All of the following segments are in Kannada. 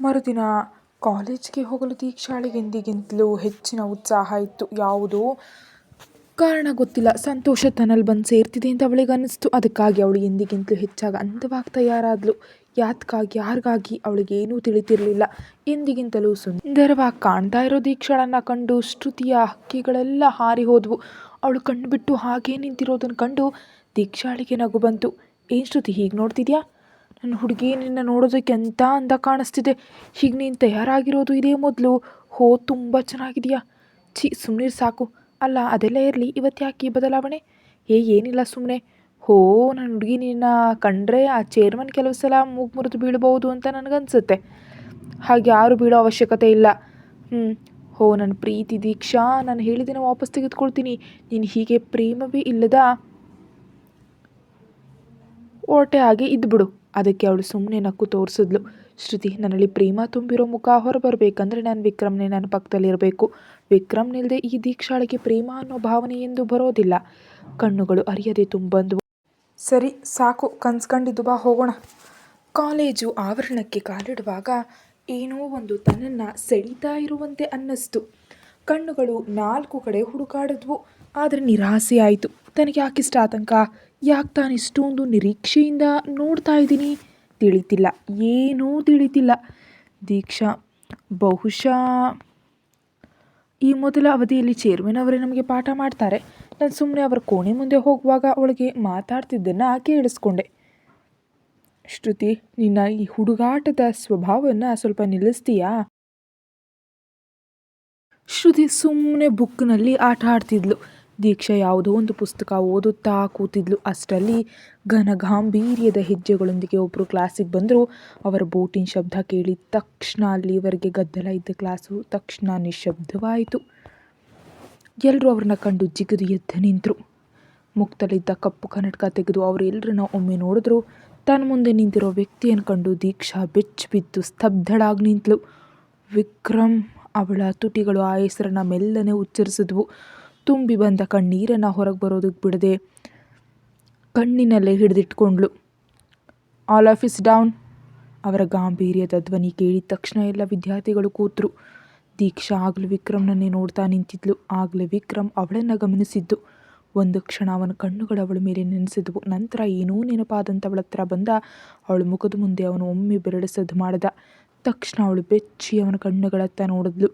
ಮರುದಿನ ಕಾಲೇಜ್ಗೆ ಹೋಗಲು ದೀಕ್ಷಾಳಿಗೆ ಎಂದಿಗಿಂತಲೂ ಹೆಚ್ಚಿನ ಉತ್ಸಾಹ ಇತ್ತು. ಯಾವುದೋ ಕಾರಣ ಗೊತ್ತಿಲ್ಲ ಸಂತೋಷ ತನ್ನಲ್ಲಿ ಬಂದು ಸೇರ್ತಿದೆ ಅಂತ ಅವಳಿಗೆ ಅನ್ನಿಸ್ತು. ಅದಕ್ಕಾಗಿ ಅವಳು ಎಂದಿಗಿಂತಲೂ ಹೆಚ್ಚಾಗಿ ಅಂದವಾಗಿ ತಯಾರಾದಳು ಯಾತ್ಕಾಗಿ, ಯಾರಿಗಾಗಿ ಅವಳಿಗೇನೂ ತಿಳಿತಿರಲಿಲ್ಲ ಎಂದಿಗಿಂತಲೂ ಸುಂದರವಾಗಿ ಕಾಣ್ತಾ ಇರೋ ದೀಕ್ಷಾಳನ್ನು ಕಂಡು ಶ್ರುತಿಯ ಹಕ್ಕಿಗಳೆಲ್ಲ ಹಾರಿ ಹೋದವು ಅವಳು ಕಣ್ಬಿಟ್ಟು ಹಾಗೇ ನಿಂತಿರೋದನ್ನು ಕಂಡು ದೀಕ್ಷಾಳಿಗೆ ನಗು ಬಂತು. ಏನು ಶ್ರುತಿ, ಹೀಗೆ ನೋಡ್ತಿದ್ಯಾ? ನನ್ನ ಹುಡುಗಿ ನಿನ್ನ ನೋಡೋದಕ್ಕೆ ಎಂತ ಅಂದ ಕಾಣಿಸ್ತಿದೆ. ಹೀಗೆ ನೀನು ತಯಾರಾಗಿರೋದು ಇದೇ ಮೊದಲು. ಹೋ, ತುಂಬ ಚೆನ್ನಾಗಿದೆಯಾ ಛೀ ಸುಮ್ಮನೆ ಸಾಕು. ಅಲ್ಲ, ಅದೆಲ್ಲ ಇರಲಿ, ಇವತ್ತು ಯಾಕೆ ಈ ಬದಲಾವಣೆ? ಏ, ಏನಿಲ್ಲ ಸುಮ್ಮನೆ. ಹೋ, ನನ್ನ ಹುಡುಗಿ ನಿನ್ನ ಕಂಡ್ರೆ ಆ ಚೇರ್ಮನ್ ಕೆಲವು ಸಲ ಮೂಗು ಮುರಿದು ಬೀಳಬಹುದು ಅಂತ ನನಗನ್ಸುತ್ತೆ. ಹಾಗೆ ಯಾರು ಬೀಳೋ ಅವಶ್ಯಕತೆ ಇಲ್ಲ. ಹ್ಞೂ ಹೋ ನನ್ನ ಪ್ರೀತಿ ದೀಕ್ಷಾ, ನಾನು ಹೇಳಿದ್ದೇನೆ ವಾಪಸ್ ತೆಗೆದುಕೊಳ್ತೀನಿ. ನೀನು ಹೀಗೆ ಪ್ರೇಮವೇ ಇಲ್ಲದ ಒರಟೆ ಆಗಿ ಇದ್ಬಿಡು. ಅದಕ್ಕೆ ಅವಳು ಸುಮ್ಮನೆ ನಕ್ಕು ತೋರಿಸಿದ್ಲು. ಶ್ರುತಿ, ನನ್ನಲ್ಲಿ ಪ್ರೇಮ ತುಂಬಿರೋ ಮುಖ ಹೊರಬರ್ಬೇಕಂದ್ರೆ ನಾನು ವಿಕ್ರಮ್ನೇ ನನ್ನ ಪಕ್ಕದಲ್ಲಿರಬೇಕು. ವಿಕ್ರಮ್ನಿಲ್ದೆ ಈ ದೀಕ್ಷಾಳಿಗೆ ಪ್ರೇಮ ಅನ್ನೋ ಭಾವನೆ ಎಂದು ಬರೋದಿಲ್ಲ. ಕಣ್ಣುಗಳು ಅರಿಯದೆ ತುಂಬಂದ್ವು. ಸರಿ, ಸಾಕು ಕನ್ಸ್ಕೊಂಡಿದ್ದು ಬಾ, ಹೋಗೋಣ. ಕಾಲೇಜು ಆವರಣಕ್ಕೆ ಕಾಲಿಡುವಾಗ ಏನೋ ಒಂದು ತನ್ನನ್ನು ಸೆಳೀತಾ ಇರುವಂತೆ ಅನ್ನಿಸ್ತು. ಕಣ್ಣುಗಳು ನಾಲ್ಕು ಕಡೆ ಹುಡುಕಾಡಿದ್ವು. ಆದರೆ ನಿರಾಸೆ ಆಯಿತು ತನಗೆ ಯಾಕಿಷ್ಟ ಆತಂಕ? ಯಾಕೆ ತಾನು ಇಷ್ಟೊಂದು ನಿರೀಕ್ಷೆಯಿಂದ ನೋಡ್ತಾ ಇದ್ದೀನಿ? ತಿಳಿತಿಲ್ಲ. ಏನೂ ತಿಳಿತಿಲ್ಲ. ದೀಕ್ಷಾ, ಬಹುಶಃ ಈ ಮೊದಲ ಅವಧಿಯಲ್ಲಿ ಚೇರ್ಮನ್ ಅವರೇ ನಮಗೆ ಪಾಠ ಮಾಡ್ತಾರೆ. ನಾನು ಸುಮ್ಮನೆ ಅವರ ಕೋಣೆ ಮುಂದೆ ಹೋಗುವಾಗ ಅವಳಿಗೆ ಮಾತಾಡ್ತಿದ್ದನ್ನ ಕೇಳಿಸ್ಕೊಂಡೆ. ಶ್ರುತಿ, ನಿನ್ನ ಈ ಹುಡುಗಾಟದ ಸ್ವಭಾವವನ್ನು ಸ್ವಲ್ಪ ನಿಲ್ಲಿಸ್ತೀಯಾ? ಶ್ರುತಿ ಸುಮ್ಮನೆ ಬುಕ್ನಲ್ಲಿ ಆಟ ಆಡ್ತಿದ್ಲು. ದೀಕ್ಷಾ ಯಾವುದೋ ಒಂದು ಪುಸ್ತಕ ಓದುತ್ತಾ ಕೂತಿದ್ಲು. ಅಷ್ಟರಲ್ಲಿ ಘನಗಾಂಭೀರ್ಯದ ಹೆಜ್ಜೆಗಳೊಂದಿಗೆ ಒಬ್ಬರು ಕ್ಲಾಸಿಗೆ ಬಂದರು ಅವರ ಬೋಟಿನ ಶಬ್ದ ಕೇಳಿ ತಕ್ಷಣ ಅಲ್ಲಿವರೆಗೆ ಗದ್ದಲ ಇದ್ದ ಕ್ಲಾಸು ತಕ್ಷಣ ನಿಶಬ್ದವಾಯಿತು ಎಲ್ಲರೂ ಅವ್ರನ್ನ ಕಂಡು ಜಿಗಿದು ಎದ್ದು ನಿಂತರು ಮುಕ್ತಲಿದ್ದ ಕಪ್ಪು ಕನ್ನಡಕ ತೆಗೆದು ಅವರೆಲ್ಲರನ್ನ ಒಮ್ಮೆ ನೋಡಿದ್ರು. ತನ್ನ ಮುಂದೆ ನಿಂತಿರೋ ವ್ಯಕ್ತಿಯನ್ನು ಕಂಡು ದೀಕ್ಷಾ ಬೆಚ್ಚಿಬಿದ್ದು ಸ್ತಬ್ಧಳಾಗಿ ನಿಂತಳು ವಿಕ್ರಮ್ ಅವಳ ತುಟಿಗಳು ಆ ಹೆಸರನ್ನು ಮೆಲ್ಲನೆ ಉಚ್ಚರಿಸಿದ್ವು. ತುಂಬಿ ಬಂದ ಕಣ್ಣೀರನ್ನು ಹೊರಗೆ ಬರೋದಕ್ಕೆ ಬಿಡದೆ ಕಣ್ಣಿನಲ್ಲೇ ಹಿಡಿದಿಟ್ಕೊಂಡ್ಳು. All of you down. ಅವರ ಗಾಂಭೀರ್ಯದ ಧ್ವನಿ ಕೇಳಿದ ತಕ್ಷಣ ಎಲ್ಲ ವಿದ್ಯಾರ್ಥಿಗಳು ಕೂತರು ದೀಕ್ಷಾ ಆಗಲು ವಿಕ್ರಮ್ನನ್ನೇ ನೋಡ್ತಾ ನಿಂತಿದ್ಲು. ಆಗಲೇ ವಿಕ್ರಮ್ ಅವಳನ್ನು ಗಮನಿಸಿದ್ದು. ಒಂದು ಕ್ಷಣ ಅವನ ಕಣ್ಣುಗಳು ಅವಳ ಮೇಲೆ ನೆನೆಸಿದ್ವು. ನಂತರ ಏನೋ ನೆನಪಾದಂಥವಳ ಅವಳತ್ರ ಬಂದ. ಅವಳ ಮುಖದ ಮುಂದೆ ಅವನು ಒಮ್ಮೆ ಬೆರಳಿಸದ್ದು ಮಾಡ್ದ. ತಕ್ಷಣ ಅವಳು ಬೆಚ್ಚಿ ಅವನ ಕಣ್ಣುಗಳತ್ತ ನೋಡಿದ್ಲು.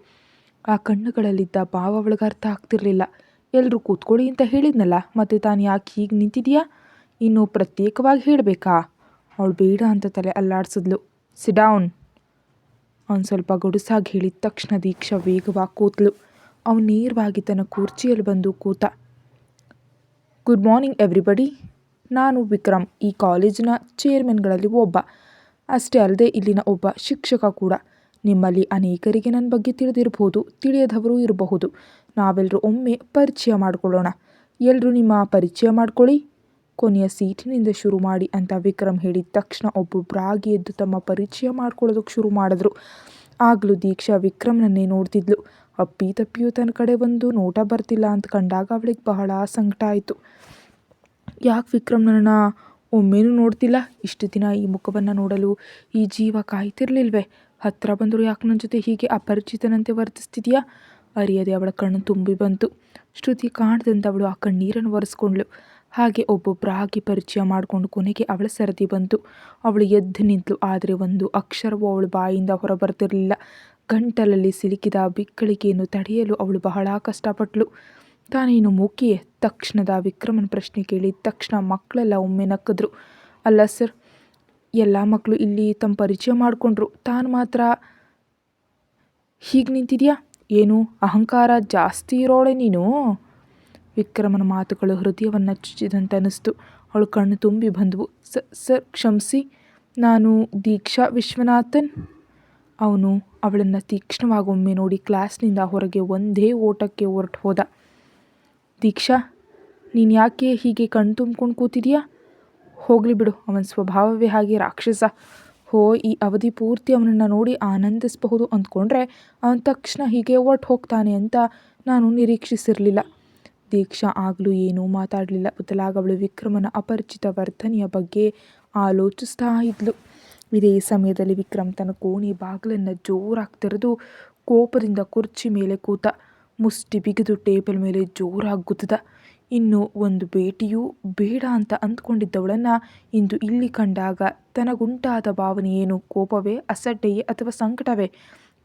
ಆ ಕಣ್ಣುಗಳಲ್ಲಿದ್ದ ಭಾವ ಅವಳಿಗೆ ಅರ್ಥ ಆಗ್ತಿರ್ಲಿಲ್ಲ. ಎಲ್ರೂ ಕೂತ್ಕೊಳ್ಳಿ ಅಂತ ಹೇಳಿದ್ನಲ್ಲ, ಮತ್ತೆ ತಾನು ಯಾಕೆ ಹೀಗೆ ನಿಂತಿದೀಯಾ? ಇನ್ನು ಪ್ರತ್ಯೇಕವಾಗಿ ಹೇಳಬೇಕಾ ಅವಳು ಬೇಡ ಅಂತ ತಲೆ ಅಲ್ಲಾಡ್ಸಿದ್ಲು. Sit down down. ಅವನು ಸ್ವಲ್ಪ ಗಡುಸಾಗಿ ಹೇಳಿದ ತಕ್ಷಣ ದೀಕ್ಷಾ ವೇಗವಾಗಿ ಕೂತ್ಲು ಅವನು ನೇರವಾಗಿ ತನ್ನ ಕುರ್ಚಿಯಲ್ಲಿ ಬಂದು ಕೂತ. Good morning everybody. ನಾನು ವಿಕ್ರಮ್, ಈ ಕಾಲೇಜಿನ ಚೇರ್ಮನ್ಗಳಲ್ಲಿ ಒಬ್ಬ. ಅಷ್ಟೇ ಅಲ್ಲದೆ ಇಲ್ಲಿನ ಒಬ್ಬ ಶಿಕ್ಷಕ ಕೂಡ. ನಿಮ್ಮಲ್ಲಿ ಅನೇಕರಿಗೆ ನನ್ನ ಬಗ್ಗೆ ತಿಳಿದಿರಬಹುದು, ತಿಳಿಯದವರೂ ಇರಬಹುದು. ನಾವೆಲ್ಲರೂ ಒಮ್ಮೆ ಪರಿಚಯ ಮಾಡಿಕೊಳ್ಳೋಣ ಎಲ್ಲರೂ ನಿಮ್ಮ ಪರಿಚಯ ಮಾಡ್ಕೊಳ್ಳಿ. ಕೊನೆಯ ಸೀಟಿನಿಂದ ಶುರು ಮಾಡಿ ಅಂತ ವಿಕ್ರಮ್ ಹೇಳಿದ ತಕ್ಷಣ ಒಬ್ಬೊಬ್ಬರಾಗಿ ಎದ್ದು ತಮ್ಮ ಪರಿಚಯ ಮಾಡ್ಕೊಳ್ಳೋದಕ್ಕೆ ಶುರು ಮಾಡಿದ್ರು. ಆಗಲೂ ದೀಕ್ಷಾ ವಿಕ್ರಮ್ನನ್ನೇ ನೋಡ್ತಿದ್ಲು. ಅಪ್ಪಿ ತಪ್ಪಿಯೂ ತನ್ನ ಕಡೆ ಬಂದು ನೋಟ ಬರ್ತಿಲ್ಲ ಅಂತ ಕಂಡಾಗ ಅವಳಿಗೆ ಬಹಳ ಸಂಕಟ ಆಯಿತು ಯಾಕೆ ವಿಕ್ರಮ್ ನನ್ನ ಒಮ್ಮೆನೂ ನೋಡ್ತಿಲ್ಲ? ಇಷ್ಟು ದಿನ ಈ ಮುಖವನ್ನು ನೋಡಲು ಈ ಜೀವ ಕಾಯ್ತಿರ್ಲಿಲ್ವೇ? ಹತ್ತಿರ ಬಂದರೂ ಯಾಕೆ ನನ್ನ ಜೊತೆ ಹೀಗೆ ಅಪರಿಚಿತನಂತೆ ವರ್ತಿಸ್ತಿದ್ಯಾ? ಅರಿಯದೆ ಅವಳ ಕಣ್ಣು ತುಂಬಿ ಬಂತು. ಶ್ರುತಿ ಕಾಣದಂತೆ ಅವಳು ಆ ಕಣ್ಣೀರನ್ನು ಒರೆಸ್ಕೊಂಡ್ಳು. ಹಾಗೆ ಒಬ್ಬೊಬ್ಬರಾಗಿ ಪರಿಚಯ ಮಾಡಿಕೊಂಡು ಕೊನೆಗೆ ಅವಳ ಸರದಿ ಬಂತು. ಅವಳು ಎದ್ದು ನಿಂತಳು, ಆದರೆ ಒಂದು ಅಕ್ಷರವೂ ಅವಳ ಬಾಯಿಂದ ಹೊರಬರ್ತಿರಲಿಲ್ಲ ಗಂಟಲಲ್ಲಿ ಸಿಲುಕಿದ ಬಿಕ್ಕಳಿಕೆಯನ್ನು ತಡೆಯಲು ಅವಳು ಬಹಳ ಕಷ್ಟಪಟ್ಟಳು ತಾನೇನು ಮೂಕಿಯೇ? ತಕ್ಷಣದ ವಿಕ್ರಮನ ಪ್ರಶ್ನೆ ಕೇಳಿದ ತಕ್ಷಣ ಮಕ್ಕಳೆಲ್ಲ ಒಮ್ಮೆ ನಕ್ಕಿದ್ರು. ಅಲ್ಲ ಸರ್, ಎಲ್ಲ ಮಕ್ಕಳು ಇಲ್ಲಿ ತಮ್ಮ ಪರಿಚಯ ಮಾಡಿಕೊಂಡ್ರು ತಾನು ಮಾತ್ರ ಹೀಗೆ ನಿಂತಿದ್ಯಾ? ಏನು ಅಹಂಕಾರ ಜಾಸ್ತಿ ಇರೋಳೆ ನೀನು? ವಿಕ್ರಮನ ಮಾತುಗಳು ಹೃದಯವನ್ನ ಚುಚ್ಚಿದಂತನಿಸ್ತು ಅವಳು ಕಣ್ಣು ತುಂಬಿ ಬಂದ್ವು. ಸರ್, ಕ್ಷಮಿಸಿ ನಾನು ದೀಕ್ಷಾ ವಿಶ್ವನಾಥನ್. ಅವನು ಅವಳನ್ನು ತೀಕ್ಷ್ಣವಾಗಿ ಒಮ್ಮೆ ನೋಡಿ ಕ್ಲಾಸ್ನಿಂದ ಹೊರಗೆ ಒಂದೇ ಓಟಕ್ಕೆ ಹೊರಟು ಹೋದ. ದೀಕ್ಷಾ, ನೀನು ಯಾಕೆ ಹೀಗೆ ಕಣ್ಣು ತುಂಬ್ಕೊಂಡು ಕೂತಿದೀಯಾ? ಹೋಗಲಿ ಬಿಡು ಅವನ ಸ್ವಭಾವವೇ ಹಾಗೆ ರಾಕ್ಷಸ. ಹೋ ಈ ಅವಧಿ ಪೂರ್ತಿ ಅವನನ್ನು ನೋಡಿ ಆನಂದಿಸಬಹುದು ಅಂದ್ಕೊಂಡ್ರೆ ಅವನು ತಕ್ಷಣ ಹೀಗೆ ಒಟ್ಟು ಹೋಗ್ತಾನೆ ಅಂತ ನಾನು ನಿರೀಕ್ಷಿಸಿರಲಿಲ್ಲ. ದೀಕ್ಷಾ ಆಗಲೂ ಏನೂ ಮಾತಾಡಲಿಲ್ಲ. ಬದಲಾಗಿ ಅವಳು ವಿಕ್ರಮನ ಅಪರಿಚಿತ ವರ್ತನೆಯ ಬಗ್ಗೆ ಆಲೋಚಿಸ್ತಾ ಇದ್ಲು. ಇದೇ ಸಮಯದಲ್ಲಿ ವಿಕ್ರಮ್ ತನ್ನ ಕೋಣೆ ಬಾಗಿಲನ್ನು ಜೋರಾಗಿ ತೆರೆದು ಕೋಪದಿಂದ ಕುರ್ಚಿ ಮೇಲೆ ಕೂತ ಮುಷ್ಟಿ ಬಿಗಿದು ಟೇಬಲ್ ಮೇಲೆ ಜೋರಾಗಿ ಇನ್ನು ಒಂದು ಭೇಟಿಯೂ ಬೇಡ ಅಂತ ಅಂದ್ಕೊಂಡಿದ್ದವಳನ್ನು ಇಂದು ಇಲ್ಲಿ ಕಂಡಾಗ ತನಗುಂಟಾದ ಭಾವನೆ ಏನು? ಕೋಪವೇ, ಅಸಡ್ಡೆಯೇ ಅಥವಾ ಸಂಕಟವೇ?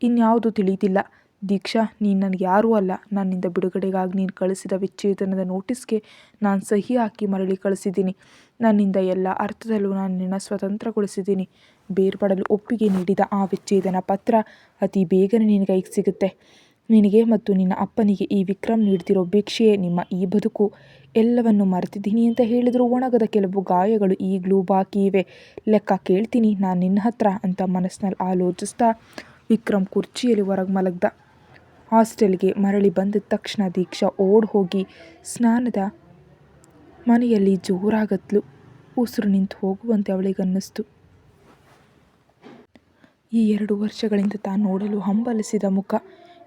ಇನ್ಯಾವುದು ತಿಳಿಯುತ್ತಿಲ್ಲ ದೀಕ್ಷಾ, ನೀನು ನನಗೆ ಯಾರೂ ಅಲ್ಲ. ನನ್ನಿಂದ ಬಿಡುಗಡೆಗಾಗಿ ನೀನು ಕಳಿಸಿದ ವಿಚ್ಛೇದನದ ನೋಟಿಸ್ಗೆ ನಾನು ಸಹಿ ಹಾಕಿ ಮರಳಿ ಕಳಿಸಿದ್ದೀನಿ. ನನ್ನಿಂದ ಎಲ್ಲ ಅರ್ಥದಲ್ಲೂ ನಾನು ನಿನ್ನ ಸ್ವತಂತ್ರಗೊಳಿಸಿದ್ದೀನಿ. ಬೇರ್ಪಡಲು ಒಪ್ಪಿಗೆ ನೀಡಿದ ಆ ವಿಚ್ಛೇದನ ಪತ್ರ ಅತಿ ಬೇಗನೆ ನಿನಗೈಗೆ ಸಿಗುತ್ತೆ. ನಿನಗೆ ಮತ್ತು ನಿನ್ನ ಅಪ್ಪನಿಗೆ ಈ ವಿಕ್ರಮ್ ನೀಡ್ತಿರೋ ಭಿಕ್ಷೆಯೇ ನಿಮ್ಮ ಈ ಬದುಕು. ಎಲ್ಲವನ್ನು ಮರೆತಿದ್ದೀನಿ ಅಂತ ಹೇಳಿದರೂ ಒಣಗದ ಕೆಲವು ಗಾಯಗಳು ಈಗಲೂ ಬಾಕಿ ಇವೆ. ಲೆಕ್ಕ ಕೇಳ್ತೀನಿ, ನಾನು ನಿನ್ನ ಹತ್ರ ಅಂತ ಮನಸ್ಸಿನಲ್ಲಿ ಆಲೋಚಿಸ್ತಾ ವಿಕ್ರಮ್ ಕುರ್ಚಿಯಲ್ಲಿ ಹೊರಗೆ ಮಲಗ್ದ. ಹಾಸ್ಟೆಲ್ಗೆ ಮರಳಿ ಬಂದ ತಕ್ಷಣ ದೀಕ್ಷಾ ಓಡ್ ಹೋಗಿ ಸ್ನಾನದ ಮನೆಯಲ್ಲಿ ಜೋರಾಗತ್ಲು. ಉಸಿರು ನಿಂತು ಹೋಗುವಂತೆ ಅವಳಿಗನ್ನಿಸ್ತು. ಈ ಎರಡು ವರ್ಷಗಳಿಂದ ತಾನು ನೋಡಲು ಹಂಬಲಿಸಿದ ಮುಖ.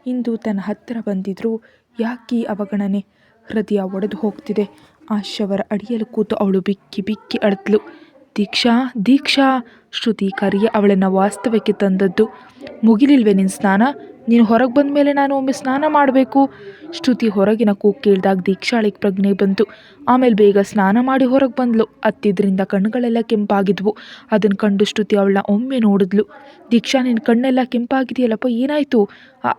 ಇಂದು ತನ್ನ ಹತ್ತಿರ ಬಂದಿದ್ರೂ ಯಾಕೆ ಅವಗಣನೆ? ಹೃದಯ ಒಡೆದು ಹೋಗ್ತಿದೆ. ಆ ಶವರ ಅಡಿಯಲ್ಲಿ ಕೂತು ಅವಳು ಬಿಕ್ಕಿ ಬಿಕ್ಕಿ ಅಳತ್ಲು. ದೀಕ್ಷಾ ದೀಕ್ಷಾ, ಶ್ರುತಿ ಕರಿಯ ಅವಳನ್ನು ವಾಸ್ತವಕ್ಕೆ ತಂದದ್ದು. ಮುಗಿಲಿಲ್ವೇ ನಿನ್ನ ಸ್ನಾನ? ನೀನು ಹೊರಗೆ ಬಂದ ಮೇಲೆ ನಾನು ಒಮ್ಮೆ ಸ್ನಾನ ಮಾಡಬೇಕು. ಶ್ರುತಿ ಹೊರಗಿನ ಕೂಗು ಕೇಳಿದಾಗ ದೀಕ್ಷಾಳಿಗೆ ಪ್ರಜ್ಞೆ ಬಂತು. ಆಮೇಲೆ ಬೇಗ ಸ್ನಾನ ಮಾಡಿ ಹೊರಗೆ ಬಂದ್ಲು. ಅತ್ತಿದ್ರಿಂದ ಕಣ್ಣುಗಳೆಲ್ಲ ಕೆಂಪಾಗಿದ್ವು. ಅದನ್ನು ಕಂಡು ಶ್ರುತಿ ಅವಳನ್ನ ಒಮ್ಮೆ ನೋಡಿದ್ಲು. ದೀಕ್ಷಾ ನಿನ್ನ ಕಣ್ಣೆಲ್ಲ ಕೆಂಪಾಗಿದೆಯಲ್ಲಪ್ಪ, ಏನಾಯಿತು?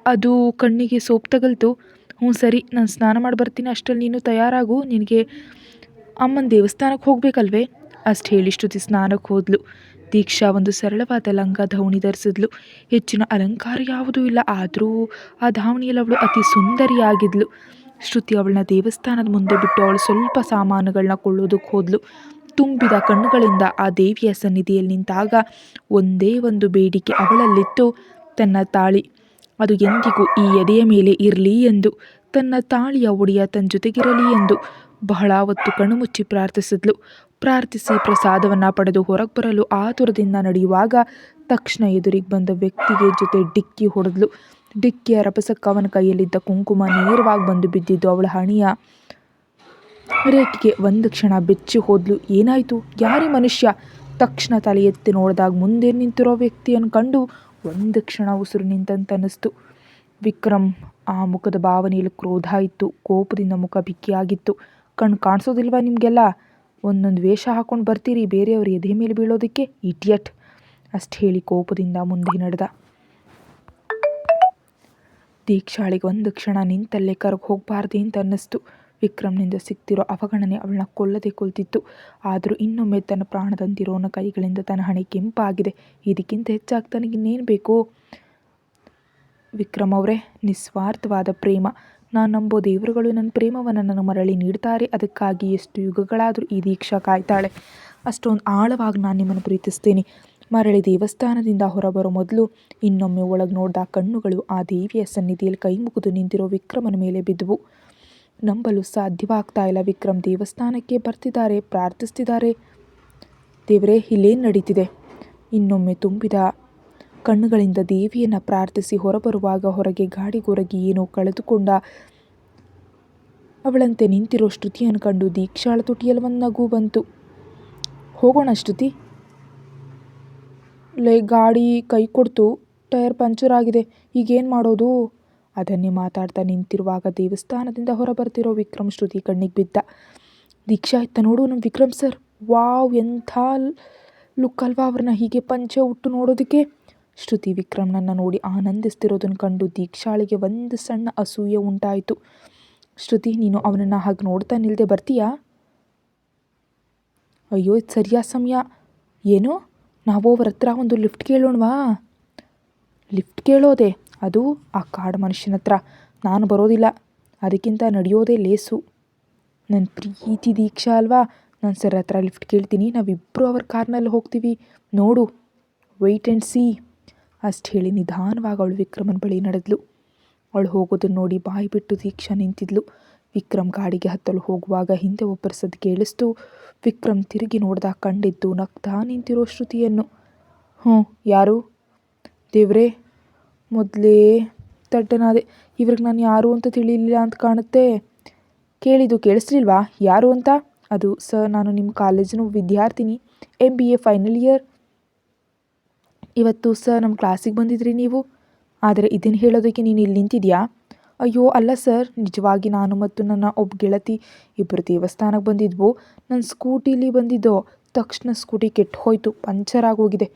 ಅದು ಕಣ್ಣಿಗೆ ಸೋಪ್ ತಗಲ್ತು. ಹ್ಞೂ ಸರಿ, ನಾನು ಸ್ನಾನ ಮಾಡಿ ಬರ್ತೀನಿ. ಅಷ್ಟರಲ್ಲಿ ನೀನು ತಯಾರಾಗು. ನಿನಗೆ ಅಮ್ಮನ ದೇವಸ್ಥಾನಕ್ಕೆ ಹೋಗಬೇಕಲ್ವೇ? ಅಷ್ಟು ಹೇಳಿ ಶ್ರುತಿ ಸ್ನಾನಕ್ಕೆ ಹೋದ್ಲು. ದೀಕ್ಷಾ ಒಂದು ಸರಳವಾದ ಲಂಗ ಧಾವಣಿ ಧರಿಸಿದ್ಲು. ಹೆಚ್ಚಿನ ಅಲಂಕಾರ ಯಾವುದೂ ಇಲ್ಲ, ಆದರೂ ಆ ಧಾವಣಿಯಲ್ಲಿ ಅವಳು ಅತಿ ಸುಂದರಿಯಾಗಿದ್ಲು. ಶ್ರುತಿ ಅವಳನ್ನ ದೇವಸ್ಥಾನದ ಮುಂದೆ ಬಿಟ್ಟು ಅವಳು ಸ್ವಲ್ಪ ಸಾಮಾನುಗಳನ್ನ ಕೊಳ್ಳೋದಕ್ಕೆ ಹೋದ್ಲು. ತುಂಬಿದ ಕಣ್ಣುಗಳಿಂದ ಆ ದೇವಿಯ ಸನ್ನಿಧಿಯಲ್ಲಿ ನಿಂತಾಗ ಒಂದೇ ಒಂದು ಬೇಡಿಕೆ ಅವಳಲ್ಲಿತ್ತು, ತನ್ನ ತಾಳಿ. ಅದು ಎಂದಿಗೂ ಈ ಎದೆಯ ಮೇಲೆ ಇರಲಿ ಎಂದು, ತನ್ನ ತಾಳಿಯ ಒಡೆಯ ತನ್ನ ಜೊತೆಗಿರಲಿ ಎಂದು. ಬಹಳ ಹೊತ್ತು ಕಣ್ಣು ಮುಚ್ಚಿ ಪ್ರಾರ್ಥಿಸಿದ್ಲು. ಪ್ರಾರ್ಥಿಸಿ ಪ್ರಸಾದವನ್ನು ಪಡೆದು ಹೊರಗೆ ಬರಲು ಆತುರದಿಂದ ನಡೆಯುವಾಗ ತಕ್ಷಣ ಎದುರಿಗೆ ಬಂದ ವ್ಯಕ್ತಿಗೆ ಜೊತೆ ಡಿಕ್ಕಿ ಹೊಡೆದ್ಲು. ಡಿಕ್ಕಿಯ ರಭಸಕ್ಕೆ ಅವನ ಕೈಯಲ್ಲಿದ್ದ ಕುಂಕುಮ ನೇರವಾಗಿ ಬಂದು ಬಿದ್ದಿದ್ದು ಅವಳ ಹಣಿಯ ರೇಖೆಗೆ ಒಂದು ಕ್ಷಣ ಬೆಚ್ಚಿ ಹೋದ್ಲು. ಏನಾಯಿತು? ಯಾರೇ ಮನುಷ್ಯ? ತಕ್ಷಣ ತಲೆ ಎತ್ತಿ ನೋಡಿದಾಗ ಮುಂದೆ ನಿಂತಿರೋ ವ್ಯಕ್ತಿಯನ್ನು ಕಂಡು ಒಂದು ಕ್ಷಣ ಉಸಿರು ನಿಂತಂತನ್ನಿಸ್ತು ವಿಕ್ರಮ್ ಆ ಮುಖದ ಭಾವನೆಯಲ್ಲಿ ಕ್ರೋಧ ಇತ್ತು. ಕೋಪದಿಂದ ಮುಖ ಬಿಕ್ಕಿಯಾಗಿತ್ತು. ಕಣ್ಣು ಕಾಣಿಸೋದಿಲ್ವಾ ನಿಮಗೆಲ್ಲ? ಒಂದೊಂದು ವೇಷ ಹಾಕೊಂಡು ಬರ್ತೀರಿ, ಬೇರೆಯವ್ರ ಎದೆ ಮೇಲೆ ಬೀಳೋದಕ್ಕೆ? ಇಟಿಯಟ್ ಅಷ್ಟು ಹೇಳಿ ಕೋಪದಿಂದ ಮುಂದೆ ನಡೆದ. ದೀಕ್ಷಾಳಿಗೆ ಒಂದು ಕ್ಷಣ ನಿಂತಲ್ಲೇ ಕರ್ಗೆ ಹೋಗಬಾರ್ದು ಅಂತ ಅನ್ನಿಸ್ತು. ವಿಕ್ರಮ್ನಿಂದ ಸಿಕ್ತಿರೋ ಅವಗಣನೆ ಅವಳನ್ನ ಕೊಲ್ಲದೆ ಕೊಲ್ತಿತ್ತು. ಆದರೂ ಇನ್ನೊಮ್ಮೆ ತನ್ನ ಪ್ರಾಣದಂತಿರೋನ ಕೈಗಳಿಂದ ತನ್ನ ಹಣೆ ಕೆಂಪಾಗಿದೆ. ಇದಕ್ಕಿಂತ ಹೆಚ್ಚಾಗಿ ತನಗಿನ್ನೇನು ಬೇಕು? ವಿಕ್ರಮ್ ಅವರೇ, ನಿಸ್ವಾರ್ಥವಾದ ಪ್ರೇಮ. ನಾನು ನಂಬೋ ದೇವರುಗಳು ನನ್ನ ಪ್ರೇಮವನ್ನು ನನ್ನ ಮರಳಿ ನೀಡ್ತಾರೆ. ಅದಕ್ಕಾಗಿ ಎಷ್ಟು ಯುಗಗಳಾದರೂ ಈ ದೀಕ್ಷಾ ಕಾಯ್ತಾಳೆ. ಅಷ್ಟೊಂದು ಆಳವಾಗಿ ನಾನು ನಿಮ್ಮನ್ನು ಪ್ರೀತಿಸ್ತೇನೆ. ಮರಳಿ ದೇವಸ್ಥಾನದಿಂದ ಹೊರಬರೋ ಮೊದಲು ಇನ್ನೊಮ್ಮೆ ಒಳಗೆ ನೋಡಿದ ಕಣ್ಣುಗಳು ಆ ದೇವಿಯ ಸನ್ನಿಧಿಯಲ್ಲಿ ಕೈ ಮುಗಿದು ನಿಂತಿರೋ ವಿಕ್ರಮನ ಮೇಲೆ ಬಿದ್ದವು. ನಂಬಲು ಸಾಧ್ಯವಾಗ್ತಾ ಇಲ್ಲ ವಿಕ್ರಮ್ ದೇವಸ್ಥಾನಕ್ಕೆ ಬರ್ತಿದ್ದಾರೆ, ಪ್ರಾರ್ಥಿಸ್ತಿದ್ದಾರೆ. ದೇವರೇ, ಇಲ್ಲೇನು ನಡೀತಿದೆ? ಇನ್ನೊಮ್ಮೆ ತುಂಬಿದ ಕಣ್ಣುಗಳಿಂದ ದೇವಿಯನ್ನು ಪ್ರಾರ್ಥಿಸಿ ಹೊರಬರುವಾಗ ಹೊರಗೆ ಗಾಡಿಗೊರಗಿ ಏನೋ ಕಳೆದುಕೊಂಡ. ಅವಳಂತೆ ನಿಂತಿರೋ ಶ್ರುತಿಯನ್ನು ಕಂಡು ದೀಕ್ಷಾಳ ತುಟಿಯಲ್ಲಿ ಒಂದು ನಗು ಬಂತು. ಹೋಗೋಣ ಶ್ರುತಿ. ಲೇ, ಗಾಡಿ ಕೈ ಕೊಡ್ತು. ಟೈರ್ ಪಂಚರ್ ಆಗಿದೆ. ಈಗೇನು ಮಾಡೋದು? ಅದನ್ನೇ ಮಾತಾಡ್ತಾ ನಿಂತಿರುವಾಗ ದೇವಸ್ಥಾನದಿಂದ ಹೊರಬರ್ತಿರೋ ವಿಕ್ರಮ್ ಶ್ರುತಿ ಕಣ್ಣಿಗೆ ಬಿದ್ದ. ದೀಕ್ಷಾ, ಇತ್ತ ನೋಡು ನಮ್ಮ ವಿಕ್ರಮ್ ಸರ್. ವಾವ್, ಎಂಥ ಲುಕ್ ಅಲ್ವಾ ಅವ್ರನ್ನ ಹೀಗೆ ಪಂಚೆ ಉಟ್ಟು ನೋಡೋದಕ್ಕೆ? ಶ್ರುತಿ ವಿಕ್ರಮ್ನನ್ನು ನೋಡಿ ಆನಂದಿಸ್ತಿರೋದನ್ನು ಕಂಡು ದೀಕ್ಷಾಳಿಗೆ ಒಂದು ಸಣ್ಣ ಅಸೂಯೆ ಉಂಟಾಯಿತು. ಶ್ರುತಿ, ನೀನು ಅವನನ್ನು ಹಾಗೆ ನೋಡ್ತಾ ನಿಲ್ಲದೆ ಬರ್ತೀಯಾ? ಅಯ್ಯೋ, ಇದು ಸರಿಯಾದ ಸಮಯ. ಏನು? ನಾವು ಅವ್ರ ಹತ್ರ ಒಂದು ಲಿಫ್ಟ್ ಕೇಳೋಣವಾ? ಲಿಫ್ಟ್ ಕೇಳೋದೆ? ಅದು ಆ ಕಾಡು ಮನುಷ್ಯನ ಹತ್ರ. ನಾನು ಬರೋದಿಲ್ಲ. ಅದಕ್ಕಿಂತ ನಡೆಯೋದೇ ಲೇಸು. ನನ್ನ ಪ್ರೀತಿ ದೀಕ್ಷಾ ಅಲ್ವಾ? ನಾನು ಸರ್ ಹತ್ರ ಲಿಫ್ಟ್ ಕೇಳ್ತೀನಿ. ನಾವಿಬ್ಬರು ಅವ್ರ ಕಾರ್ನಲ್ಲಿ ಹೋಗ್ತೀವಿ. ನೋಡು. Wait and see. ಅಷ್ಟು ಹೇಳಿ ನಿಧಾನವಾಗಿ ಅವಳು ವಿಕ್ರಮನ ಬಳಿ ನಡೆದ್ಲು. ಅವಳು ಹೋಗೋದನ್ನು ನೋಡಿ ಬಾಯಿ ಬಿಟ್ಟು ದೀಕ್ಷಾ ನಿಂತಿದ್ಲು. ವಿಕ್ರಮ್ ಗಾಡಿಗೆ ಹತ್ತಲು ಹೋಗುವಾಗ ಹಿಂದೆ ಒಬ್ಬರ ಸದ್ದು ಕೇಳಿಸ್ತು ವಿಕ್ರಮ್ ತಿರುಗಿ ನೋಡ್ದಾಗ ಕಂಡಿದ್ದು ನಗ್ತಾ ನಿಂತಿರೋ ಶ್ರುತಿಯನ್ನು. ಹ್ಞೂ, ಯಾರು? ದೇವ್ರೇ, ಮೊದಲೇ ತಡ್ಡನಾದೆ ಇವ್ರಿಗೆ ನಾನು ಯಾರು ಅಂತ ತಿಳಿಲಿಲ್ಲ ಅಂತ ಕಾಣುತ್ತೆ. ಕೇಳಿದ್ದು ಕೇಳಿಸ್ಲಿಲ್ವಾ? ಯಾರು ಅಂತ? ಅದು, ಸರ್, ನಾನು ನಿಮ್ಮ ಕಾಲೇಜಿನ ವಿದ್ಯಾರ್ಥಿನಿ. M B A final year ಇವತ್ತು ಸರ್, ನಮ್ಮ ಕ್ಲಾಸಿಗೆ ಬಂದಿದ್ರಿ ನೀವು? ಆದರೆ ಇದನ್ನು ಹೇಳೋದಕ್ಕೆ ನೀನು ಇಲ್ಲಿ ನಿಂತಿದ್ಯಾ? ಅಯ್ಯೋ, ಅಲ್ಲ ಸರ್, ನಿಜವಾಗಿ ನಾನು ಮತ್ತು ನನ್ನ ಒಬ್ಬ ಗೆಳತಿ ಇಬ್ಬರು ದೇವಸ್ಥಾನಕ್ಕೆ ಬಂದಿದ್ವು. ನನ್ನ ಸ್ಕೂಟಿಲಿ ಬಂದಿದ್ದೋ. ತಕ್ಷಣ ಸ್ಕೂಟಿ ಕೆಟ್ಟು ಹೋಯಿತು, ಪಂಚರ್ ಆಗೋಗಿದೆ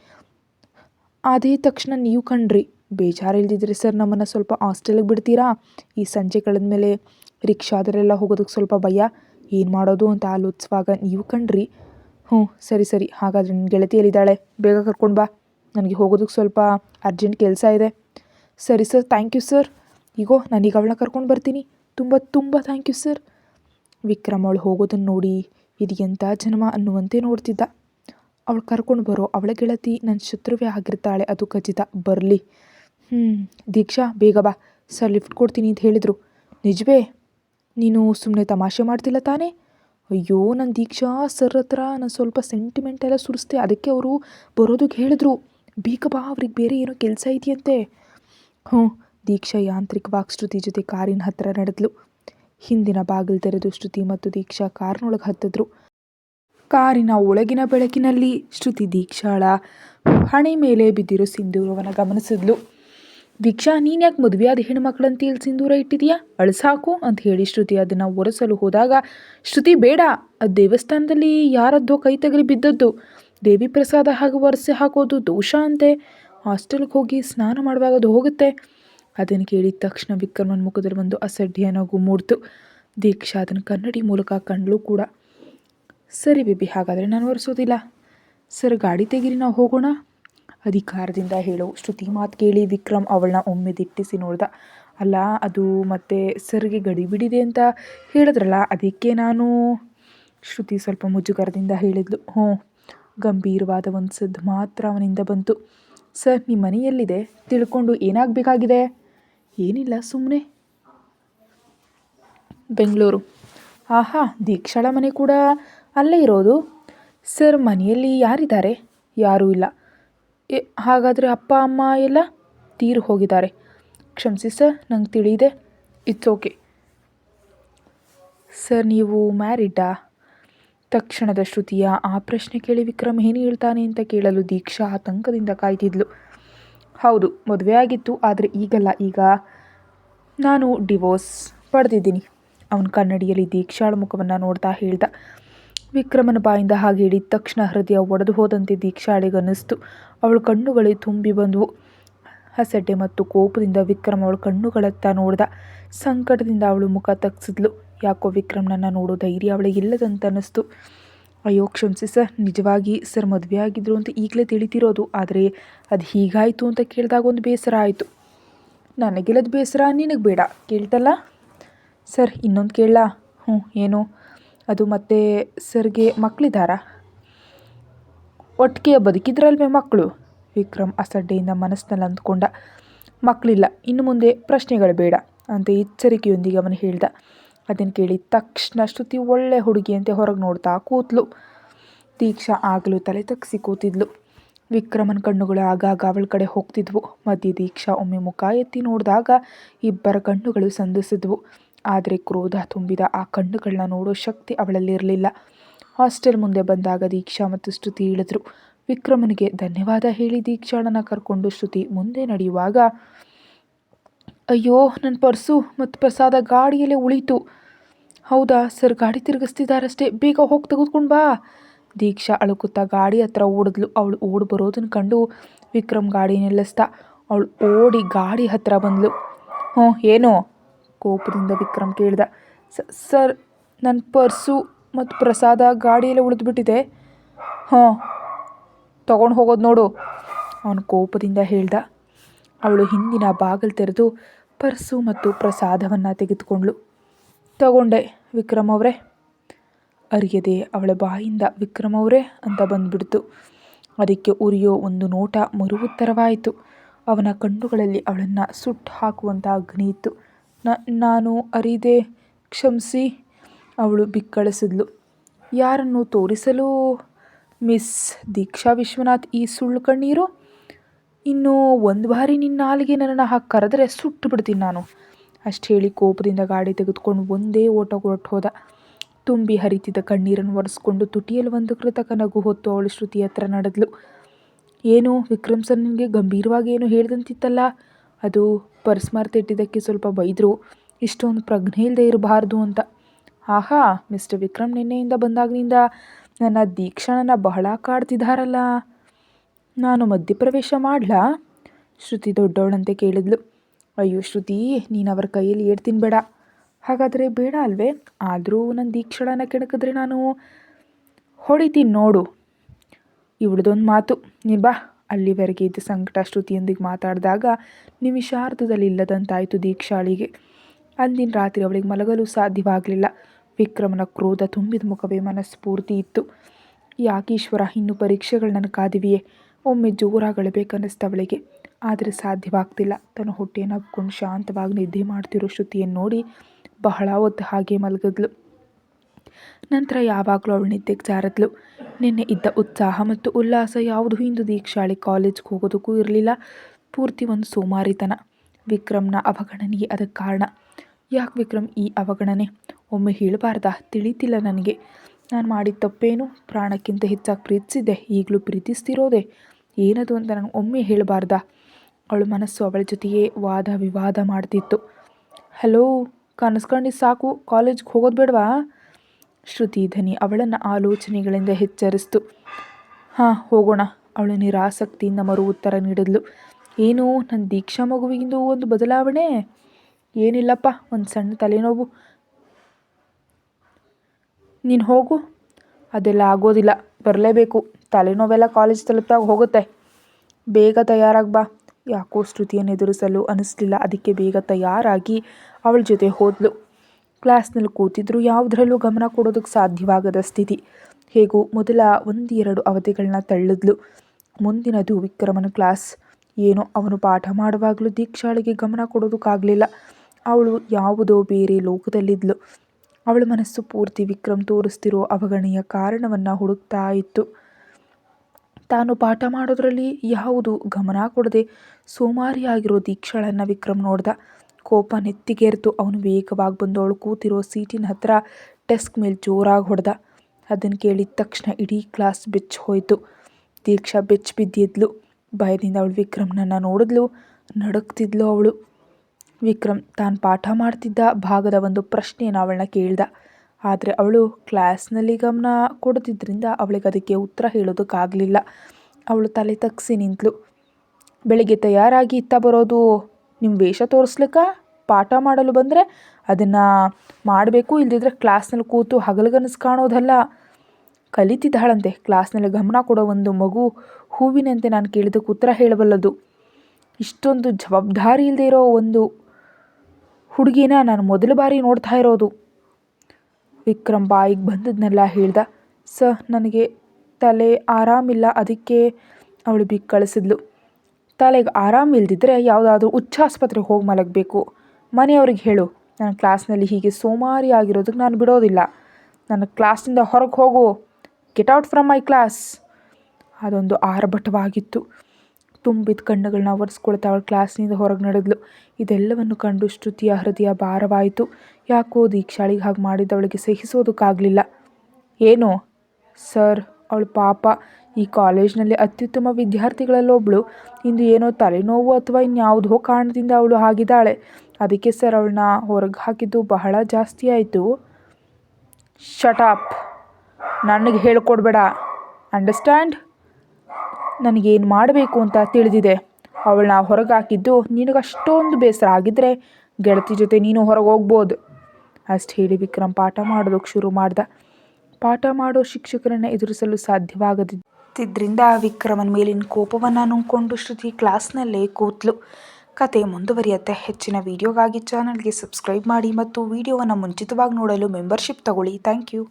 ಅದೇ ತಕ್ಷಣ ನೀವು ಕಂಡ್ರಿ. ಬೇಜಾರಿಲ್ದಿದ್ರೆ ಸರ್, ನಮ್ಮನ್ನು ಸ್ವಲ್ಪ ಹಾಸ್ಟೆಲಿಗೆ ಬಿಡ್ತೀರಾ? ಈ ಸಂಜೆ ಕಳೆದ ಮೇಲೆ ರಿಕ್ಷಾದರೆಲ್ಲ ಹೋಗೋದಕ್ಕೆ ಸ್ವಲ್ಪ ಭಯ. ಏನು ಮಾಡೋದು ಅಂತ ಆಲೋಚಿಸುವಾಗ ನೀವು ಕಂಡ್ರಿ. ಹ್ಞೂ ಸರಿ ಸರಿ. ಹಾಗಾದರೆ ನಿನ್ನ ಗೆಳತಿಯಲ್ಲಿದ್ದಾಳೆ ಬೇಗ ಕರ್ಕೊಂಡು ಬಾ. ನನಗೆ ಹೋಗೋದಕ್ಕೆ ಸ್ವಲ್ಪ ಅರ್ಜೆಂಟ್ ಕೆಲಸ ಇದೆ. ಸರಿ ಸರ್ ಥ್ಯಾಂಕ್ ಯು ಸರ್ ಈಗೋ ಈಗ ಅವಳನ್ನ ಕರ್ಕೊಂಡು ಬರ್ತೀನಿ. ತುಂಬ ತುಂಬ ಥ್ಯಾಂಕ್ ಯು ಸರ್ ವಿಕ್ರಮ್ ಅವಳು ಹೋಗೋದನ್ನು ನೋಡಿ ಇದು ಎಂಥ ಜನ್ಮ ಅನ್ನುವಂತೆ ನೋಡ್ತಿದ್ದ. ಅವಳು ಕರ್ಕೊಂಡು ಬರೋ ಅವಳ ಗೆಳತಿ ನನ್ನ ಶತ್ರುವೇ ಆಗಿರ್ತಾಳೆ, ಅದು ಖಚಿತ. ಬರಲಿ. ಹ್ಞೂ ದೀಕ್ಷಾ, ಬೇಗ ಬಾ. ಸರ್ ಲಿಫ್ಟ್ ಕೊಡ್ತೀನಿ ಅಂತ ಹೇಳಿದರು. ನಿಜವೇ? ನೀನು ಸುಮ್ಮನೆ ತಮಾಷೆ ಮಾಡ್ತಿಲ್ಲ ತಾನೇ? ಅಯ್ಯೋ ನನ್ನ ದೀಕ್ಷಾ, ಸರ್ ಹತ್ರ ನಾನು ಸ್ವಲ್ಪ ಸೆಂಟಿಮೆಂಟ್ ಎಲ್ಲ ಸುರಿಸ್ದೆ, ಅದಕ್ಕೆ ಅವರು ಬರೋದಕ್ಕೆ ಹೇಳಿದ್ರು. ಬೇಗ ಬಾ ಅವ್ರಿಗೆ ಬೇರೆ ಏನೋ ಕೆಲಸ ಇದೆಯಂತೆ. ಹ್ಞೂ, ದೀಕ್ಷಾ ಯಾಂತ್ರಿಕವಾಗಿ ಶ್ರುತಿ ಜೊತೆ ಕಾರಿನ ಹತ್ತಿರ ನಡೆದ್ಲು. ಹಿಂದಿನ ಬಾಗಿಲು ತೆರೆದು ಶ್ರುತಿ ಮತ್ತು ದೀಕ್ಷಾ ಕಾರ್ನೊಳಗೆ ಹತ್ತಿದ್ರು. ಕಾರಿನ ಒಳಗಿನ ಬೆಳಕಿನಲ್ಲಿ ಶ್ರುತಿ ದೀಕ್ಷಾಳ ಹಣೆ ಮೇಲೆ ಬಿದ್ದಿರೋ ಸಿಂಧೂರವನ್ನು ಗಮನಿಸಿದ್ಲು. ದೀಕ್ಷಾ, ನೀನು ಯಾಕೆ ಮದುವೆಯಾದ ಹೆಣ್ಮಕ್ಳಂತ ಇಲ್ಲಿ ಸಿಂಧೂರ ಇಟ್ಟಿದೀಯಾ? ಅಳಸಾಕು ಅಂತ ಹೇಳಿ ಶ್ರುತಿ ಅದನ್ನು ಒರೆಸಲು ಹೋದಾಗ, ಶ್ರುತಿ, ಬೇಡ. ಅದು ದೇವಸ್ಥಾನದಲ್ಲಿ ಯಾರದ್ದೋ ಕೈ ತಗಲಿ ಬಿದ್ದದ್ದು. ದೇವಿ ಪ್ರಸಾದ ಹಾಗೆ ಒರೆಸಿ ಹಾಕೋದು ದೋಷ ಅಂತೆ. ಹಾಸ್ಟೆಲ್ಗೆ ಹೋಗಿ ಸ್ನಾನ ಮಾಡುವಾಗ ಅದು ಹೋಗುತ್ತೆ. ಅದನ್ನು ಕೇಳಿದ ತಕ್ಷಣ ವಿಕ್ರಮನ ಮುಖದಲ್ಲಿ ಒಂದು ಅಸಡ್ಡಿಯ ನಗು ಮೂಡ್ತು. ದೀಕ್ಷಾ ಅದನ್ನು ಕನ್ನಡಿ ಮೂಲಕ ಕಂಡ್ಲು ಕೂಡ. ಸರಿ ಬೇಬಿ, ಹಾಗಾದರೆ ನಾನು ಒರೆಸೋದಿಲ್ಲ ಸರ್, ಗಾಡಿ ತೆಗಿರಿ, ನಾವು ಹೋಗೋಣ. ಅಧಿಕಾರದಿಂದ ಹೇಳು. ಶ್ರುತಿ ಮಾತು ಕೇಳಿ ವಿಕ್ರಮ್ ಅವಳನ್ನ ಒಮ್ಮೆ ದಿಟ್ಟಿಸಿ ನೋಡ್ದ. ಅಲ್ಲ, ಅದು ಮತ್ತೆ ಸರ್ಗೆ ಗಡಿ ಬಿಡಿದೆ ಅಂತ ಹೇಳಿದ್ರಲ್ಲ, ಅದಕ್ಕೆ ನಾನು? ಶ್ರುತಿ ಸ್ವಲ್ಪ ಮುಜುಗರದಿಂದ ಹೇಳಿದ್ಲು. ಹ್ಞೂ. ಗಂಭೀರವಾದ ಒಂದು ಸದ್ದು ಮಾತ್ರ ಅವನಿಂದ ಬಂತು. ಸರ್, ನಿಮ್ಮ ಮನೆ ಎಲ್ಲಿದೆ? ತಿಳ್ಕೊಂಡು ಏನಾಗಬೇಕಾಗಿದೆ? ಏನಿಲ್ಲ ಸುಮ್ಮನೆ ಬೆಂಗಳೂರು. ಆಹಾ, ದೀಕ್ಷಾಳ ಮನೆ ಕೂಡ ಅಲ್ಲೇ ಇರೋದು? ಸರ್, ಮನೆಯಲ್ಲಿ ಯಾರಿದ್ದಾರೆ? ಯಾರೂ ಇಲ್ಲ. ಎ, ಹಾಗಾದರೆ ಅಪ್ಪ, ಅಮ್ಮ ಎಲ್ಲ ತೀರು ಹೋಗಿದ್ದಾರೆ. ಕ್ಷಮಿಸಿ, ಸರ್, ನಂಗೆ ತಿಳಿದೆ ಇಟ್ಸ್ ಓಕೆ. ಸರ್, ನೀವು ಮ್ಯಾರಿಡ್ಡಾ ತಕ್ಷಣದ ಶ್ರುತಿಯ, ಆ ಪ್ರಶ್ನೆ ಕೇಳಿ ವಿಕ್ರಮ್ ಏನು ಹೇಳ್ತಾನೆ ಅಂತ ಕೇಳಲು ದೀಕ್ಷಾ ಆತಂಕದಿಂದ ಕಾಯ್ತಿದ್ಲು. ಹೌದು, ಮದುವೆ ಆಗಿತ್ತು, ಆದರೆ ಈಗಲ್ಲ, ಈಗ ನಾನು ಡಿವೋರ್ಸ್ ಪಡೆದಿದ್ದೀನಿ. ಅವನ ಕನ್ನಡಿಯಲ್ಲಿ ದೀಕ್ಷಾಳ ಮುಖವನ್ನು ನೋಡ್ತಾ ಹೇಳ್ದ. ವಿಕ್ರಮನ ಬಾಯಿಂದ ಹಾಗೆ ಹೇಳಿದ ತಕ್ಷಣ ಹೃದಯ ಒಡೆದು ಹೋದಂತೆ ದೀಕ್ಷಾಳಿಗನ್ನಿಸ್ತು ಅವಳು ಕಣ್ಣುಗಳೇ ತುಂಬಿ ಬಂದವು. ಹಸಡ್ಡೆ ಮತ್ತು ಕೋಪದಿಂದ ವಿಕ್ರಮ್ ಅವಳ ಕಣ್ಣುಗಳತ್ತ ನೋಡ್ದ. ಸಂಕಟದಿಂದ ಅವಳು ಮುಖ ತಗ್ಸಿದ್ಲು. ಯಾಕೋ ವಿಕ್ರಮ್ನನ್ನು ನೋಡೋ ಧೈರ್ಯ ಅವಳಿಗೆ ಇಲ್ಲದಂತ ಅನ್ನಿಸ್ತು. ಅಯ್ಯೋ, ಕ್ಷಮಿಸಿ ಸರ್, ನಿಜವಾಗಿ ಸರ್ ಮದುವೆ ಆಗಿದ್ರು ಅಂತ ಈಗಲೇ ತಿಳಿತಿರೋದು, ಆದರೆ ಅದು ಹೀಗಾಯಿತು ಅಂತ ಕೇಳಿದಾಗ ಒಂದು ಬೇಸರ ಆಯಿತು. ನನಗಿಲ್ಲದ ಬೇಸರ ನಿನಗೆ ಬೇಡ, ಕೇಳ್ತಲ್ಲ? ಸರ್, ಇನ್ನೊಂದು ಕೇಳಲಾ? ಹ್ಞೂ, ಏನು? ಅದು ಮತ್ತೆ ಸರ್ಗೆ ಮಕ್ಕಳಿದ್ದಾರಾ ಒಟ್ಟಿಗೆ ಬದುಕಿದ್ರಲ್ವೇ ಮಕ್ಕಳು ವಿಕ್ರಮ್ ಅಸಡ್ಡೆಯಿಂದ ಮನಸ್ಸಿನಲ್ಲಿ ಅಂದ್ಕೊಂಡ. ಮಕ್ಕಳಿಲ್ಲ ಇನ್ನು ಮುಂದೆ ಪ್ರಶ್ನೆಗಳು ಬೇಡ, ಅಂತ ಎಚ್ಚರಿಕೆಯೊಂದಿಗೆ ಅವನು ಹೇಳ್ದ. ಅದನ್ನು ಕೇಳಿ ತಕ್ಷಣ ಶ್ರುತಿ ಒಳ್ಳೆ ಹುಡುಗಿ ಅಂತ ಹೊರಗೆ ನೋಡ್ತಾ ಕೂತ್ಲು. ದೀಕ್ಷಾ ಆಗಲೂ ತಲೆ ತಗ್ಸಿ ಕೂತಿದ್ಲು. ವಿಕ್ರಮನ ಕಣ್ಣುಗಳು ಆಗಾಗ ಅವಳ ಕಡೆ ಹೋಗ್ತಿದ್ವು. ಮಧ್ಯ ದೀಕ್ಷಾ ಒಮ್ಮೆ ಮುಖ ಎತ್ತಿ ನೋಡಿದಾಗ ಇಬ್ಬರ ಕಣ್ಣುಗಳು ಸಂಧಿಸಿದ್ವು ಆದರೆ ಕ್ರೋಧ ತುಂಬಿದ ಆ ಕಣ್ಣುಗಳನ್ನ ನೋಡೋ ಶಕ್ತಿ ಅವಳಲ್ಲಿರಲಿಲ್ಲ. ಹಾಸ್ಟೆಲ್ ಮುಂದೆ ಬಂದಾಗ ದೀಕ್ಷಾ ಮತ್ತು ಶ್ರುತಿ ಇಳಿದ್ರು. ವಿಕ್ರಮನಿಗೆ ಧನ್ಯವಾದ ಹೇಳಿ ದೀಕ್ಷಾಳನ್ನ ಕರ್ಕೊಂಡು ಶ್ರುತಿ ಮುಂದೆ ನಡೆಯುವಾಗ, ಅಯ್ಯೋ ನನ್ನ ಪರ್ಸು, ಮತ್ತು ಪ್ರಸಾದ ಗಾಡಿಯಲ್ಲೇ ಉಳೀತು. ಹೌದಾ? ಸರ್, ಗಾಡಿ ತಿರುಗಿಸ್ತಿದ್ದಾರಷ್ಟೇ ಬೇಗ ಹೋಗಿ ತೆಗೆದುಕೊಂಡು ಬಾ. ದೀಕ್ಷಾ ಅಳುಕುತ್ತಾ ಗಾಡಿ ಹತ್ರ ಓಡಿದ್ಲು. ಅವಳು ಓಡಿ ಬರೋದನ್ನು ಕಂಡು ವಿಕ್ರಮ್ ಗಾಡಿ ನಿಲ್ಲಿಸ್ತಾ ಅವಳು ಓಡಿ ಗಾಡಿ ಹತ್ರ ಬಂದಳು ಹ್ಞೂ, ಏನು? ಕೋಪದಿಂದ ವಿಕ್ರಮ್ ಕೇಳಿದ. ಸರ್ ನನ್ನ ಪರ್ಸು ಮತ್ತು ಪ್ರಸಾದ ಗಾಡಿಯಲ್ಲಿ ಉಳಿದ್ಬಿಟ್ಟಿದೆ. ಹ್ಞೂ, ತಗೊಂಡು ಹೋಗೋದು ನೋಡು. ಅವನು ಕೋಪದಿಂದ ಹೇಳ್ದ. ಅವಳು ಹಿಂದಿನ ಬಾಗಿಲು ತೆರೆದು ಪರ್ಸು ಮತ್ತು ಪ್ರಸಾದವನ್ನು ತೆಗೆದುಕೊಂಡ್ಳು. ತಗೊಂಡೆ. ವಿಕ್ರಮ್ ಅವರೇ. ಅರಿಯದೆ ಅವಳ ಬಾಯಿಂದ ವಿಕ್ರಮ್ ಅವರೇ ಅಂತ ಬಂದ್ಬಿಡ್ತು. ಅದಕ್ಕೆ ಉರಿಯೋ ಒಂದು ನೋಟ ಮರು ಉತ್ತರವಾಯಿತು ಅವನ ಕಣ್ಣುಗಳಲ್ಲಿ ಅವಳನ್ನು ಸುಟ್ಟು ಹಾಕುವಂಥ ಅಗ್ನಿ ಇತ್ತು. ನಾನು ಅರಿದೆ ಕ್ಷಮಿಸಿ, ಅವಳು ಬಿಕ್ಕಳಿಸಿದ್ಲು. ಯಾರನ್ನು ತೋರಿಸಲು? ಮಿಸ್ ದೀಕ್ಷಾ ವಿಶ್ವನಾಥ್, ಈ ಸುಳ್ಳು ಕಣ್ಣೀರು? ಇನ್ನು ಒಂದು ಬಾರಿ ನಿನ್ನ ನಾಲಿಗೆ ನನ್ನನ್ನು ಹಾಕಿ ಕರೆದ್ರೆ ಸುಟ್ಟು ಬಿಡ್ತೀನಿ ನಾನು. ಅಷ್ಟು ಹೇಳಿ ಕೋಪದಿಂದ ಗಾಡಿ ತೆಗೆದುಕೊಂಡು ಒಂದೇ ಓಟ ಕೊಟ್ಟು ಹೋದ. ತುಂಬಿ ಹರಿತಿದ್ದ ಕಣ್ಣೀರನ್ನು ಒರೆಸ್ಕೊಂಡು ತುಟಿಯಲ್ಲಿ ಒಂದು ಕೃತಕ ನಗು ಹೊತ್ತು ಅವಳು ಶ್ರುತಿ ಹತ್ರ ನಡೆದ್ಲು. ಏನು, ವಿಕ್ರಮ್ ಸರ್ ನಿನಗೆ ಗಂಭೀರವಾಗಿ ಏನು ಹೇಳ್ದಂತಿತ್ತಲ್ಲ? ಅದು ಪರ್ಸ್ ಮಾರ್ತಿಟ್ಟಿದ್ದಕ್ಕೆ ಸ್ವಲ್ಪ ಬೈದರು. ಇಷ್ಟೊಂದು ಪ್ರಜ್ಞೆ ಇಲ್ಲದೆ ಇರಬಾರ್ದು ಅಂತ. ಆಹಾ, ಮಿಸ್ಟರ್ ವಿಕ್ರಮ್ ನಿನ್ನೆಯಿಂದ ಬಂದಾಗಿನಿಂದ ನನ್ನ ದೀಕ್ಷಣನ ಬಹಳ ಕಾಡ್ತಿದ್ದಾರಲ್ಲ ನಾನು ಮಧ್ಯಪ್ರವೇಶ ಮಾಡ್ಲಾ? ಶ್ರುತಿ ದೊಡ್ಡವಳಂತೆ ಕೇಳಿದ್ಲು. ಅಯ್ಯೋ ಶ್ರುತಿ, ನೀನು ಅವ್ರ ಕೈಯಲ್ಲಿ ಏಡ್ತೀನಿ ತಿನ್ಬೇಡ ಹಾಗಾದರೆ ಬೇಡ ಅಲ್ವೇ? ಆದರೂ ನನ್ನ ದೀಕ್ಷಳನ ಕೆಣಕಿದ್ರೆ ನಾನು ಹೊಡಿತೀನಿ ನೋಡು. ಇವಳದೊಂದು ಮಾತು. ನೀನು ಬಾ. ಅಲ್ಲಿವರೆಗೆ ಇದ್ದ ಸಂಕಟ ಶ್ರುತಿಯೊಂದಿಗೆ ಮಾತಾಡಿದಾಗ ನಿಮಿಷಾರ್ಧದಲ್ಲಿ ಇಲ್ಲದಂತಾಯಿತು ದೀಕ್ಷಾಳಿಗೆ. ಅಂದಿನ ರಾತ್ರಿ ಅವಳಿಗೆ ಮಲಗಲು ಸಾಧ್ಯವಾಗಲಿಲ್ಲ. ವಿಕ್ರಮನ ಕ್ರೋಧ ತುಂಬಿದ ಮುಖವೇ ಮನಸ್ಫೂರ್ತಿ ಇತ್ತು. ಯಾಕೀಶ್ವರ, ಇನ್ನು ಪರೀಕ್ಷೆಗಳು ನನಗೆ ಕಾದಿವೆಯೇ? ಒಮ್ಮೆ ಜೋರಾಗಳಬೇಕನ್ನಿಸ್ತವಳಿಗೆ ಆದರೆ ಸಾಧ್ಯವಾಗ್ತಿಲ್ಲ. ತನ್ನ ಹೊಟ್ಟೆಯನ್ನು ಹಬ್ಕೊಂಡು ಶಾಂತವಾಗಿ ನಿದ್ದೆ ಮಾಡ್ತಿರೋ ಶ್ರುತಿಯನ್ನು ನೋಡಿ ಬಹಳ ಹೊತ್ತು ಹಾಗೆ ಮಲಗಿದ್ಲು. ನಂತರ ಯಾವಾಗಲೂ ಅವಳು ನಿದ್ದೆಗೆ ಜಾರದ್ಲು. ನಿನ್ನೆ ಇದ್ದ ಉತ್ಸಾಹ ಮತ್ತು ಉಲ್ಲಾಸ ಯಾವುದು ಇಂದು ದೀಕ್ಷಾಳಿ ಕಾಲೇಜ್ಗೆ ಹೋಗೋದಕ್ಕೂ ಇರಲಿಲ್ಲ. ಪೂರ್ತಿ ಒಂದು ಸೋಮಾರಿತನ. ವಿಕ್ರಮ್ನ ಅವಗಣನೆಗೆ ಅದಕ್ಕೆ ಕಾರಣ. ಯಾಕೆ ವಿಕ್ರಮ್ ಈ ಅವಗಣನೆ? ಒಮ್ಮೆ ಹೇಳಬಾರ್ದ? ತಿಳಿತಿಲ್ಲ ನನಗೆ. ನಾನು ಮಾಡಿದ ತಪ್ಪೇನು? ಪ್ರಾಣಕ್ಕಿಂತ ಹೆಚ್ಚಾಗಿ ಪ್ರೀತಿಸಿದ್ದೆ. ಈಗಲೂ ಪ್ರೀತಿಸ್ತಿರೋದೆ? ಏನದು ಅಂತ ನನಗೆ ಒಮ್ಮೆ ಹೇಳಬಾರ್ದಾ? ಅವಳ ಮನಸ್ಸು ಅವಳ ಜೊತೆಯೇ ವಾದ ವಿವಾದ ಮಾಡ್ತಿತ್ತು. ಹಲೋ ಕನಸ್ಕೊಂಡು ಸಾಕು, ಕಾಲೇಜ್ಗೆ ಹೋಗೋದು ಬೇಡವಾ? ಶ್ರುತಿ ಧನಿ ಅವಳನ್ನು ಆಲೋಚನೆಗಳಿಂದ ಎಚ್ಚರಿಸ್ತು. ಹಾಂ, ಹೋಗೋಣ. ಅವಳು ನಿರಾಸಕ್ತಿಯಿಂದ ಮರು ಉತ್ತರ ನೀಡಿದ್ಲು. ಏನು ನನ್ನ ದೀಕ್ಷಾ ಮಗುವಿಗಿಂದು ಒಂದು ಬದಲಾವಣೆ? ಏನಿಲ್ಲಪ್ಪ, ಒಂದು ಸಣ್ಣ ತಲೆನೋವು. ನೀನು ಹೋಗು. ಅದೆಲ್ಲ ಆಗೋದಿಲ್ಲ, ಬರಲೇಬೇಕು. ತಲೆನೋವೆಲ್ಲ ಕಾಲೇಜ್ ತಲುಪಿದಾಗ ಹೋಗುತ್ತೆ. ಬೇಗ ತಯಾರಾಗಿ ಬಾ. ಯಾಕೋ ಸ್ತುತಿಯನ್ನು ಎದುರಿಸಲು ಅನಿಸ್ಲಿಲ್ಲ. ಅದಕ್ಕೆ ಬೇಗ ತಯಾರಾಗಿ ಅವಳ ಜೊತೆ ಹೋದ್ಲು. ಕ್ಲಾಸ್ನಲ್ಲಿ ಕೂತಿದ್ರು. ಯಾವುದರಲ್ಲೂ ಗಮನ ಕೊಡೋದಕ್ಕೆ ಸಾಧ್ಯವಾಗದ ಸ್ಥಿತಿ. ಹೇಗೂ ಮೊದಲ ಒಂದೆರಡು ಅವಧಿಗಳನ್ನ ತಳ್ಳಿದ್ಲು. ಮುಂದಿನದು ವಿಕ್ರಮನ ಕ್ಲಾಸ್. ಏನೋ ಅವನು ಪಾಠ ಮಾಡುವಾಗಲೂ ದೀಕ್ಷಾಳಿಗೆ ಗಮನ ಕೊಡೋದಕ್ಕಾಗಲಿಲ್ಲ. ಅವಳು ಯಾವುದೋ ಬೇರೆ ಲೋಕದಲ್ಲಿದ್ಲು. ಅವಳ ಮನಸ್ಸು ಪೂರ್ತಿ ವಿಕ್ರಮ್ ತೋರಿಸ್ತಿರೋ ಅವಗಣೆಯ ಕಾರಣವನ್ನು ಹುಡುಕ್ತಾ ಇತ್ತು. ತಾನು ಪಾಠ ಮಾಡೋದ್ರಲ್ಲಿ ಯಾವುದು ಗಮನ ಕೊಡದೆ ಸೋಮಾರಿಯಾಗಿರೋ ದೀಕ್ಷಳನ್ನು ವಿಕ್ರಮ್ ನೋಡ್ದ. ಕೋಪ ನೆತ್ತಿಗೇರ್ತು ಅವನು ವೇಗವಾಗಿ ಬಂದು ಕೂತಿರೋ ಸೀಟಿನ ಹತ್ರ ಡೆಸ್ಕ್ ಮೇಲೆ ಜೋರಾಗಿ ಹೊಡೆದ. ಅದನ್ನು ಕೇಳಿದ ತಕ್ಷಣ ಇಡೀ ಕ್ಲಾಸ್ ಬೆಚ್ಚ ಹೋಯಿತು. ದೀಕ್ಷಾ ಬೆಚ್ಚ ಬಿದ್ದಿದ್ಲು. ಭಯದಿಂದ ಅವಳು ವಿಕ್ರಮ್ನನ್ನು ನೋಡಿದ್ಲು ನಡುಕ್ತಿದ್ಲು ಅವಳು. ವಿಕ್ರಮ್ ತಾನು ಪಾಠ ಮಾಡ್ತಿದ್ದ ಭಾಗದ ಒಂದು ಪ್ರಶ್ನೆಯನ್ನು ಅವಳನ್ನ ಕೇಳ್ದ. ಆದರೆ ಅವಳು ಕ್ಲಾಸ್ನಲ್ಲಿ ಗಮನ ಕೊಡದಿದ್ದರಿಂದ ಅವಳಿಗೆ ಅದಕ್ಕೆ ಉತ್ತರ ಹೇಳೋದಕ್ಕಾಗಲಿಲ್ಲ. ಅವಳು ತಲೆ ತಗ್ಸಿ ನಿಂತಳು. ಬೆಳಿಗ್ಗೆ ತಯಾರಾಗಿ ಇತ್ತ ಬರೋದು ನಿಮ್ಮ ವೇಷ ತೋರಿಸ್ಲಿಕ್ಕ? ಪಾಠ ಮಾಡಲು ಬಂದರೆ ಅದನ್ನು ಮಾಡಬೇಕು ಇಲ್ಲದಿದ್ದರೆ ಕ್ಲಾಸ್ನಲ್ಲಿ ಕೂತು ಹಗಲುಗನಸು ಕಾಣೋದಲ್ಲ. ಕಲಿತಿದ್ದಾಳಂತೆ. ಕ್ಲಾಸ್ನಲ್ಲಿ ಗಮನ ಕೊಡೋ ಒಂದು ಮಗು ಹೂವಿನಂತೆ ನಾನು ಕೇಳಿದಕ್ಕೆ ಉತ್ತರ ಹೇಳಬಲ್ಲದು. ಇಷ್ಟೊಂದು ಜವಾಬ್ದಾರಿ ಇಲ್ಲದೆ ಇರೋ ಒಂದು ಹುಡುಗಿನ ನಾನು ಮೊದಲ ಬಾರಿ ನೋಡ್ತಾ ಇರೋದು. ವಿಕ್ರಮ್ ಬಾಯಿಗೆ ಬಂದದ್ನೆಲ್ಲ ಹೇಳ್ದ. ಸ, ನನಗೆ ತಲೆ ಆರಾಮಿಲ್ಲ, ಅದಕ್ಕೆ ಅವಳು ಬಿಕ್ ಕಳಿಸಿದ್ಲು ತಲೆಗೆ ಆರಾಮಿಲ್ದಿದ್ರೆ ಯಾವುದಾದ್ರೂ ಹುಚ್ಚಾಸ್ಪತ್ರೆಗೆ ಹೋಗಿ ಮಲಗಬೇಕು. ಮನೆಯವ್ರಿಗೆ ಹೇಳು, ನನ್ನ ಕ್ಲಾಸ್ನಲ್ಲಿ ಹೀಗೆ ಸೋಮಾರಿ ಆಗಿರೋದಕ್ಕೆ ನಾನು ಬಿಡೋದಿಲ್ಲ. ನನ್ನ ಕ್ಲಾಸಿಂದ ಹೊರಗೆ ಹೋಗು. Get out from my class. ಅದೊಂದು ಆರ್ಭಟವಾಗಿತ್ತು. ತುಂಬಿದ ಕಣ್ಣುಗಳನ್ನ ಒರೆಸ್ಕೊಳ್ತಾ ಅವಳು ಕ್ಲಾಸ್ನಿಂದ ಹೊರಗೆ ನಡೆದ್ಲು. ಇದೆಲ್ಲವನ್ನು ಕಂಡು ಶ್ರುತಿಯ ಹೃದಯ ಭಾರವಾಯಿತು. ಯಾಕೋ ದೀಕ್ಷಾಳಿಗೆ ಹಾಗೆ ಮಾಡಿದ್ದವಳಿಗೆ ಸಹಿಸೋದಕ್ಕಾಗಲಿಲ್ಲ. ಏನು ಸರ್, ಅವಳು ಪಾಪ. ಈ ಕಾಲೇಜ್ನಲ್ಲಿ ಅತ್ಯುತ್ತಮ ವಿದ್ಯಾರ್ಥಿಗಳಲ್ಲೊಬ್ಬಳು ಇಂದು ಏನೋ ತಲೆನೋವು ಅಥವಾ ಇನ್ಯಾವುದೋ ಕಾರಣದಿಂದ ಅವಳು ಆಗಿದ್ದಾಳೆ ಅದಕ್ಕೆ ಸರ್ ಅವಳನ್ನ ಹೊರಗೆ ಹಾಕಿದ್ದು ಬಹಳ ಜಾಸ್ತಿ ಆಯಿತು. ಶಟಾಪ್ ನನಗೆ ಹೇಳ್ಕೊಡ್ಬೇಡ. ಅಂಡರ್ಸ್ಟ್ಯಾಂಡ್ ನನಗೇನು ಮಾಡಬೇಕು ಅಂತ ತಿಳಿದಿದೆ. ಅವಳನ್ನ ಹೊರಗೆ ಹಾಕಿದ್ದು ನಿನಗೆ ಅಷ್ಟೊಂದು ಬೇಸರ ಆಗಿದ್ದರೆ ಗೆಳತಿ ಜೊತೆ ನೀನು ಹೊರಗೆ ಹೋಗ್ಬೋದು ಅಷ್ಟು ಹೇಳಿ ವಿಕ್ರಮ್ ಪಾಠ ಮಾಡೋದಕ್ಕೆ ಶುರು ಮಾಡ್ದ. ಪಾಠ ಮಾಡೋ ಶಿಕ್ಷಕರನ್ನು ಎದುರಿಸಲು ಸಾಧ್ಯವಾಗದಿದ್ದರಿಂದ ವಿಕ್ರಮನ ಮೇಲಿನ ಕೋಪವನ್ನು ನುಂಗ್ಕೊಂಡು ಶ್ರುತಿ ಕ್ಲಾಸ್ನಲ್ಲೇ ಕೂತ್ಲು. ಕತೆ ಮುಂದುವರಿಯತ್ತೆ. ಹೆಚ್ಚಿನ ವಿಡಿಯೋಗಾಗಿ ಚಾನಲ್ಗೆ ಸಬ್ಸ್ಕ್ರೈಬ್ ಮಾಡಿ ಮತ್ತು ವಿಡಿಯೋವನ್ನು ಮುಂಚಿತವಾಗಿ ನೋಡಲು ಮೆಂಬರ್ಶಿಪ್ ತಗೊಳ್ಳಿ. Thank you.